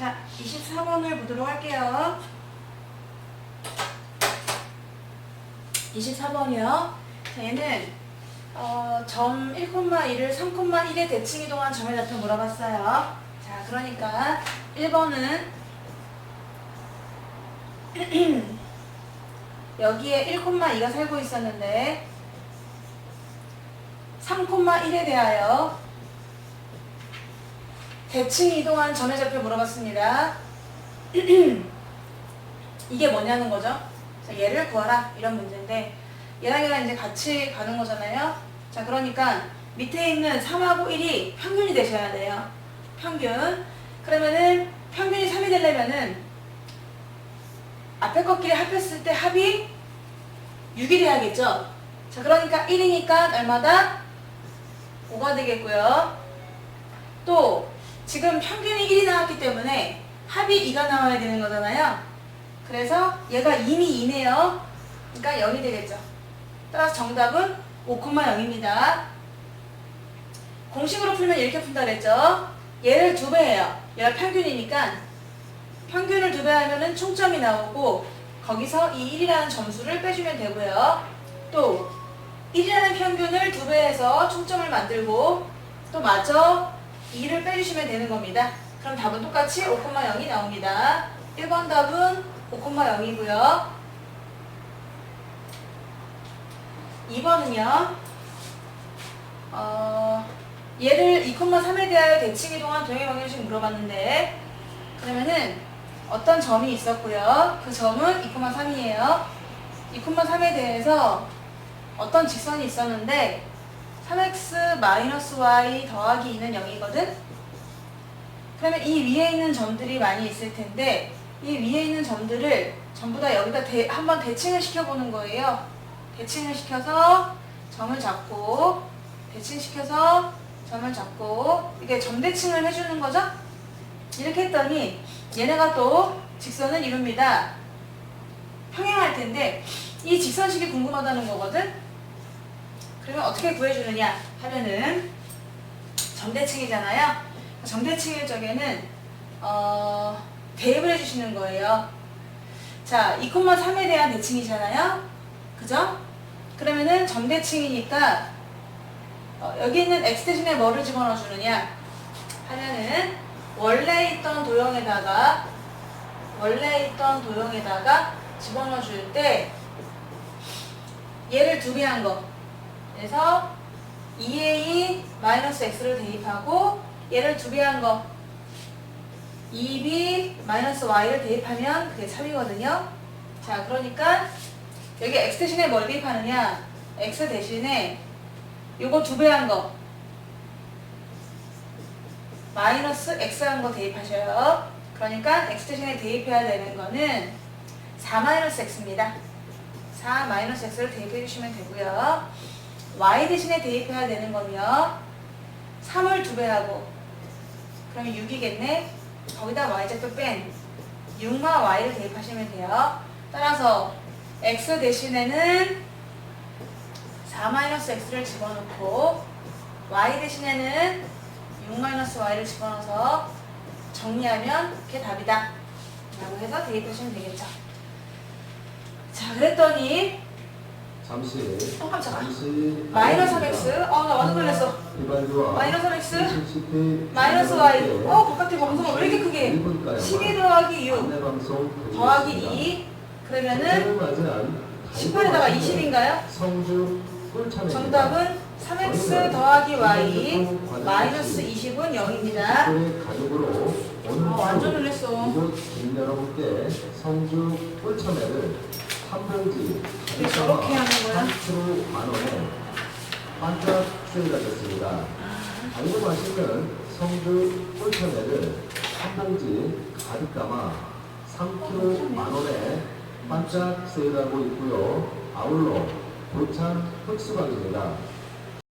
자, 24번을 보도록 할게요. 24번이요. 자, 얘는 어, 점 1,1을 3,1의 대칭 이동한 점의 좌표 물어봤어요. 자, 그러니까 1번은 여기에 1,2가 살고 있었는데 3,1에 대하여 대칭 이동한 점의 좌표 물어봤습니다. 이게 뭐냐는 거죠? 자, 얘를 구하라 이런 문제인데 얘랑 얘랑 이제 같이 가는 거잖아요. 자, 그러니까 밑에 있는 3하고 1이 평균이 되셔야 돼요. 평균. 그러면은 평균이 3이 되려면은 앞에 것끼리 합했을 때 합이 6이 돼야겠죠? 자, 그러니까 1이니까 얼마다? 5가 되겠고요. 또 지금 평균이 1이 나왔기 때문에 합이 2가 나와야 되는 거잖아요. 그래서 얘가 이미 2네요. 그러니까 0이 되겠죠. 따라서 정답은 5,0입니다. 공식으로 풀면 이렇게 푼다 그랬죠. 얘를 두 배예요. 얘가 평균이니까 평균을 두 배 하면은 총점이 나오고 거기서 이 1이라는 점수를 빼주면 되고요. 또 1이라는 평균을 두 배 해서 총점을 만들고 또 마저 2를 빼주시면 되는 겁니다. 그럼 답은 똑같이 5,0이 나옵니다. 1번 답은 5,0이고요. 2번은요. 어, 얘를 2,3에 대하여 대칭 이동한 동행 방정식 물어봤는데 그러면은 어떤 점이 있었고요. 그 점은 2,3이에요. 2,3에 대해서 어떤 직선이 있었는데 3x-y 더하기 2는 0이거든? 그러면 이 위에 있는 점들이 많이 있을 텐데 이 위에 있는 점들을 전부 다 여기다 대, 한번 대칭을 시켜보는 거예요. 대칭을 시켜서 점을 잡고 대칭시켜서 점을 잡고 이게 점대칭을 해주는 거죠? 이렇게 했더니 얘네가 또 직선을 이룹니다. 평행할 텐데 이 직선식이 궁금하다는 거거든? 그러면 어떻게 구해주느냐 하면은 점대칭이잖아요. 점대칭일 적에는 어, 대입을 해주시는 거예요. 자, 2,3에 대한 대칭이잖아요. 그죠? 그러면은 점대칭이니까 어, 여기 있는 x 대신에 뭐를 집어넣어 주느냐 하면은 원래 있던 도형에다가 원래 있던 도형에다가 집어넣어 줄 때 얘를 두 배 한 거. 그래서 2a 마이너스 x를 대입하고 얘를 두 배 한 거. 2b 마이너스 y를 대입하면 그게 3이거든요. 자, 그러니까 여기 x 대신에 뭘 대입하느냐? x 대신에 요거 두 배 한 거. 마이너스 x 한 거 대입하셔요. 그러니까 x 대신에 대입해야 되는 거는 4 마이너스 x입니다. 4 마이너스 x를 대입해 주시면 되고요. Y 대신에 대입해야 되는 거요. 3을 두배 하고 그러면 6이겠네. 거기다 y제표 뺀 6마 y를 대입하시면 돼요. 따라서 x 대신에는 4-x를 집어넣고 y 대신에는 6-y를 집어넣어서 정리하면 그게 답이다. 라고 해서 대입하시면 되겠죠. 자, 그랬더니 잠시 어, 깜짝아. 잠시 마이너스 3x 어, 나 완전 놀랐어. 이발도와 마이너스 3x 70회 마이너스 y 어, 바깥에 방송을 왜 이렇게 크게? 12 더하기 6 안내방송 더하기 2 그러면은 18에다가 20인가요? 성주. 정답은 3x 더하기 y. 마이너스 20은 0입니다. 가족으로 오늘 아, 완전. 이곳 주민 여러분께 성주 꿀참회를 한 봉지 왜 저렇게 하는 거야? 3kg 만 원에 반짝 세일하겠습니다. 알고 마시는 성주 한 봉지 가득 담아 3kg 만 원에 반짝 세일하고 있고요. 아울러 도창 흑수박입니다.